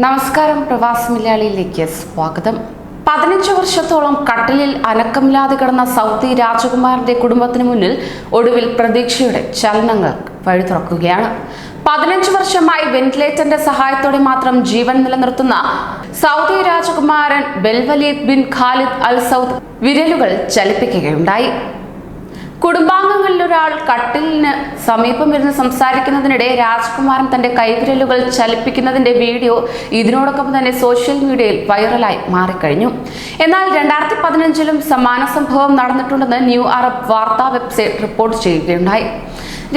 നമസ്കാരം പ്രവാസി മലയാളിയിലേക്ക് സ്വാഗതം. പതിനഞ്ച് വർഷത്തോളം കട്ടിലിൽ അനക്കമില്ലാതെ കിടന്ന സൗദി രാജകുമാരന്റെ കുടുംബത്തിന് മുന്നിൽ ഒടുവിൽ പ്രതീക്ഷയുടെ ചലനങ്ങൾ വഴി തുറക്കുകയാണ്. പതിനഞ്ച് വർഷമായി വെന്റിലേറ്ററിന്റെ സഹായത്തോടെ മാത്രം ജീവൻ നിലനിർത്തുന്ന സൗദി രാജകുമാരൻ ബെൽവലീദ് ബിൻ ഖാലിദ് അൽ സൗദ് വിരലുകൾ ചലിപ്പിക്കുകയുണ്ടായി. കുടുംബാംഗങ്ങളിൽ ഒരാൾ കട്ടിലിന് സമീപം ഇരുന്ന് സംസാരിക്കുന്നതിനിടെ രാജ്കുമാരൻ തന്റെ കൈവിരലുകൾ ചലിപ്പിക്കുന്നതിന്റെ വീഡിയോ ഇതിനോടൊപ്പം തന്നെ സോഷ്യൽ മീഡിയയിൽ വൈറലായി മാറിക്കഴിഞ്ഞു. എന്നാൽ രണ്ടായിരത്തി പതിനഞ്ചിലും സമാന സംഭവം നടന്നിട്ടുണ്ടെന്ന് ന്യൂ അറബ് വാർത്താ വെബ്സൈറ്റ് റിപ്പോർട്ട് ചെയ്യുകയുണ്ടായി.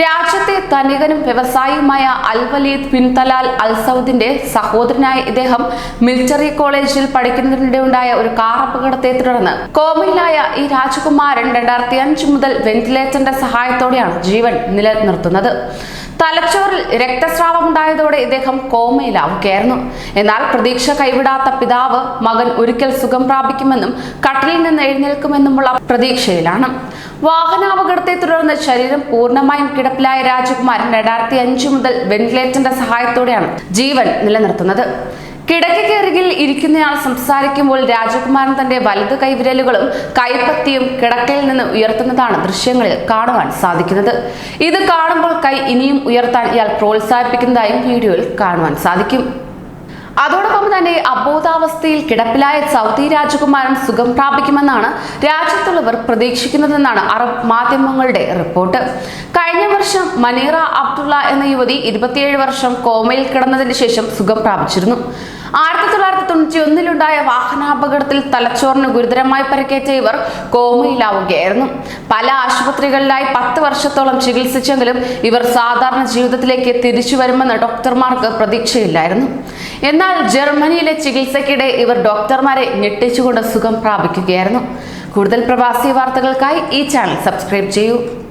രാജ്യത്തെ ധനികനും വ്യവസായിയുമായ al Waleed bin Talal al സൗദിന്റെ സഹോദരനായ ഇദ്ദേഹം മിലിറ്ററി കോളേജിൽ പഠിക്കുന്നതിനിടെ ഉണ്ടായ ഒരു കാർ അപകടത്തെ തുടർന്ന് കോമയിലായ ഈ രാജകുമാരൻ രണ്ടായിരത്തി അഞ്ച് മുതൽ വെന്റിലേറ്ററിന്റെ സഹായത്തോടെയാണ് ജീവൻ നിലനിർത്തുന്നത്. തലച്ചോറിൽ രക്തസ്രാവം ഉണ്ടായതോടെ ഇദ്ദേഹം കോമയിലാവുകയായിരുന്നു. എന്നാൽ പ്രതീക്ഷ കൈവിടാത്ത പിതാവ് മകൻ ഒരിക്കൽ സുഖം പ്രാപിക്കുമെന്നും കട്ടിലിൽ നിന്ന് എഴുന്നേൽക്കുമെന്നുമുള്ള പ്രതീക്ഷയിലാണ്. വാഹനാപകടത്തെ തുടർന്ന് ശരീരം പൂർണമായും കിടപ്പിലായ രാജകുമാരൻ രണ്ടായിരത്തി അഞ്ചു മുതൽ വെന്റിലേറ്ററിന്റെ സഹായത്തോടെയാണ് ജീവൻ നിലനിർത്തുന്നത്. കിടക്കയ്ക്കരികിൽ ഇരിക്കുന്നയാൾ സംസാരിക്കുമ്പോൾ രാജകുമാരൻ തന്റെ വലത് കൈവിരലുകളും കൈപ്പത്തിയും കിടക്കയിൽ നിന്ന് ഉയർത്തുന്നതാണ് ദൃശ്യങ്ങളിൽ കാണുവാൻ സാധിക്കുന്നത്. ഇത് കാണുമ്പോൾ കൈ ഇനിയും ഉയർത്താൻ ഇയാൾ പ്രോത്സാഹിപ്പിക്കുന്നതായും വീഡിയോയിൽ കാണുവാൻ സാധിക്കും. അതോടൊപ്പം തന്നെ അബോധാവസ്ഥയിൽ കിടപ്പിലായ സൗദി രാജകുമാരൻ സുഖം പ്രാപിക്കുമെന്നാണ് രാജ്യത്തുള്ളവർ പ്രതീക്ഷിക്കുന്നതെന്നാണ് അറബ് മാധ്യമങ്ങളുടെ റിപ്പോർട്ട്. കഴിഞ്ഞ വർഷം മനീറ അബ്ദുള്ള എന്ന യുവതി ഇരുപത്തിയേഴ് വർഷം കോമയിൽ കിടന്നതിന് ശേഷം സുഖം പ്രാപിച്ചിരുന്നു. ആയിരത്തി തൊള്ളായിരത്തി തൊണ്ണൂറ്റി ഒന്നിലുണ്ടായ വാഹനാപകടത്തിൽ തലച്ചോറിന് ഗുരുതരമായി പരിക്കേറ്റ ഇവർ കോമയിലാവുകയായിരുന്നു. പല ആശുപത്രികളിലായി പത്ത് വർഷത്തോളം ചികിത്സിച്ചെങ്കിലും ഇവർ സാധാരണ ജീവിതത്തിലേക്ക് തിരിച്ചു വരുമെന്ന് ഡോക്ടർമാർക്ക് പ്രതീക്ഷയില്ലായിരുന്നു. എന്നാൽ ജർമ്മനിയിലെ ചികിത്സയ്ക്കിടെ ഇവർ ഡോക്ടർമാരെ ഞെട്ടിച്ചുകൊണ്ട് സുഖം പ്രാപിക്കുകയായിരുന്നു. കൂടുതൽ പ്രവാസി വാർത്തകൾക്കായി ഈ ചാനൽ സബ്സ്ക്രൈബ് ചെയ്യൂ.